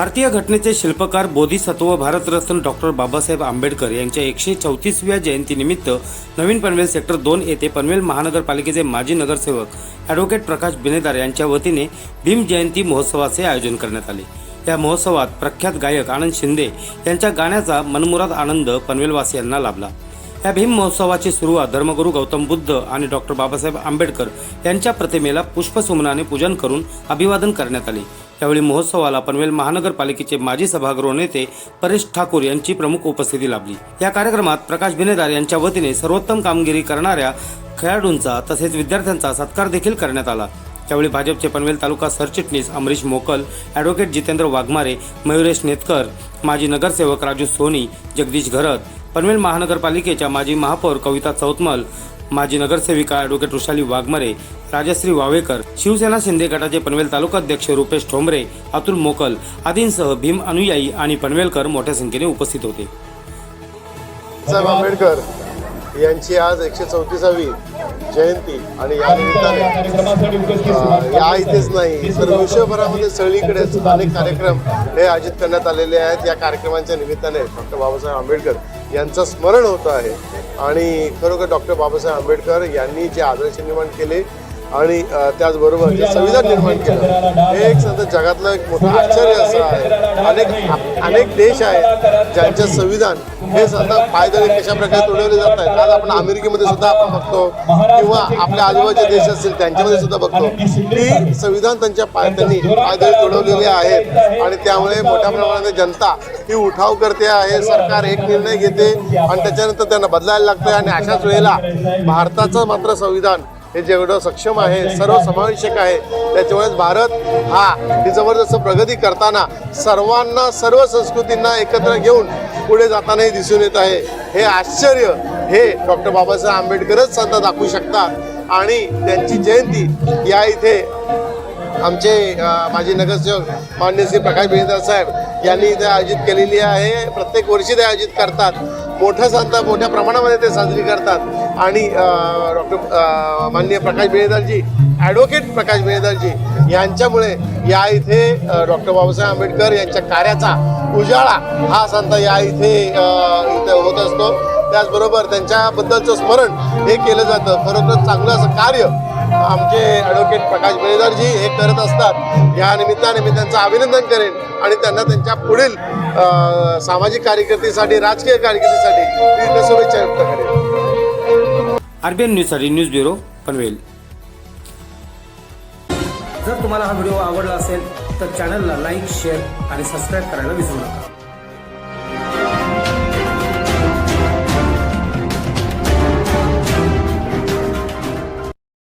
भारतीय घटनेचे शिल्पकार बोधिसत्व भारतरत्न डॉक्टर बाबासाहेब आंबेडकर यांच्या एकशे चौतीसव्या जयंतीनिमित्त नवीन पनवेल सेक्टर दोन येथे पनवेल महानगरपालिकेचे माजी नगरसेवक ॲडव्होकेट प्रकाश बिनेदार यांच्या वतीने भीम जयंती महोत्सवाचे आयोजन करण्यात आले. या महोत्सवात प्रख्यात गायक आनंद शिंदे यांच्या गाण्याचा मनमुराद आनंद पनवेलवासियांना लाभला. या भीम महोत्सवाची सुरुवात धर्मगुरू गौतम बुद्ध आणि डॉक्टर बाबासाहेब आंबेडकर यांच्या प्रतिमेला पुष्पसुमनाने पूजन करून अभिवादन करण्यात आले. यावेळी महोत्सवाला पनवेल महानगरपालिकेचे माजी सभागृह नेते परेश ठाकूर यांची प्रमुख उपस्थिती लाभली. या कार्यक्रमात प्रकाश भिनेदार यांच्या वतीने सर्वोत्तम कामगिरी करणाऱ्या खेळाडूंचा तसेच विद्यार्थ्यांचा सत्कार देखील करण्यात आला. त्यावेळी भाजपचे पनवेल तालुका सरचिटणीस अमरीश मोकल ॲडव्होकेट जितेंद्र वाघमारे मयुरेश नेतकर माजी नगरसेवक राजू सोनी जगदीश घरत पनवेल महानगरपालिकेच्या माजी महापौर कविता चौतमल माजी नगरसेविका ॲडव्होकेट वृषाली वाघमारे राजश्री वावेकर शिवसेना शिंदे गटाचे पनवेल तालुकाध्यक्ष रुपेश ठोंबरे अतुल मोकल आदींसह भीम अनुयायी आणि पनवेलकर मोठ्या संख्येने उपस्थित होते. साहेब आंबेडकर यांची आज एकशे चौतीसावी जयंती आणि या निमित्ताने या इथेच नाही तर विश्वभरामध्ये सगळीकडे अनेक कार्यक्रम हे आयोजित करण्यात आलेले आहेत. या कार्यक्रमांच्या निमित्ताने डॉक्टर बाबासाहेब आंबेडकर यांचं स्मरण होतं आहे. आणि खरोखर डॉक्टर बाबासाहेब आंबेडकर यांनी जे आदर्श निर्माण केले आणि त्याचबरोबर जे संविधान निर्माण केलं. हे एक सध्या जगातलं एक मोठं आश्चर्य असं आहे. अनेक अनेक देश आहेत ज्यांचे संविधान हे सध्या पायदळी कशा प्रकारे तुडवले जात आहेत. आज आपण अमेरिकेमध्ये सुद्धा आपण बघतो किंवा आपल्या आजूबाजूचे देश असतील त्यांच्यामध्ये सुद्धा बघतो. की संविधान त्यांच्या पाय त्यांनी पायदळी तुडवलेले आहेत आणि त्यामुळे मोठ्या प्रमाणात जनता ही उठाव करते आहे. सरकार एक निर्णय घेते आणि त्याच्यानंतर त्यांना बदलायला लागतं आणि अशाच वेळेला भारताचं मात्र संविधान हे जेवढं सक्षम आहे सर्व समावेशक आहे त्याच्यामुळेच भारत हा ही जबरदस्त प्रगती करताना सर्वांना सर्व संस्कृतींना एकत्र घेऊन पुढे जातानाही दिसून येत आहे. हे आश्चर्य हे डॉक्टर बाबासाहेब आंबेडकरच सध्या दाखवू शकतात. आणि त्यांची जयंती या इथे आमचे माजी नगरसेवक मान्य श्री प्रकाश बेंदर साहेब यांनी इथे आयोजित केलेली आहे. प्रत्येक वर्षी ते आयोजित करतात. मोठं संत मोठ्या प्रमाणामध्ये ते साजरी करतात. आणि डॉक्टर माननीय प्रकाश बेळेदारजी ॲडव्होकेट प्रकाश बेळेदारजी यांच्यामुळे या इथे डॉक्टर बाबासाहेब आंबेडकर यांच्या कार्याचा उजाळा हा संत या इथे इथे होत असतो. त्याचबरोबर त्यांच्याबद्दलचं स्मरण हे केलं जातं. खरोखर चांगलं असं कार्य आमचे ॲडव्होकेट प्रकाश बेळेदारजी हे करत असतात. या निमित्ताने मी त्यांचं अभिनंदन करेन आणि त्यांना त्यांच्या पुढील सामाजिक कारकिर्दीसाठी राजकीय कारकिर्दीसाठी मी शुभेच्छा व्यक्त करेन. आरबीएन न्यूजसाठी न्यूज ब्युरो पनवेल. जर तुम्हाला हा व्हिडिओ आवडला असेल तर चॅनलला लाईक शेअर आणि सबस्क्राईब करायला विसरू नका.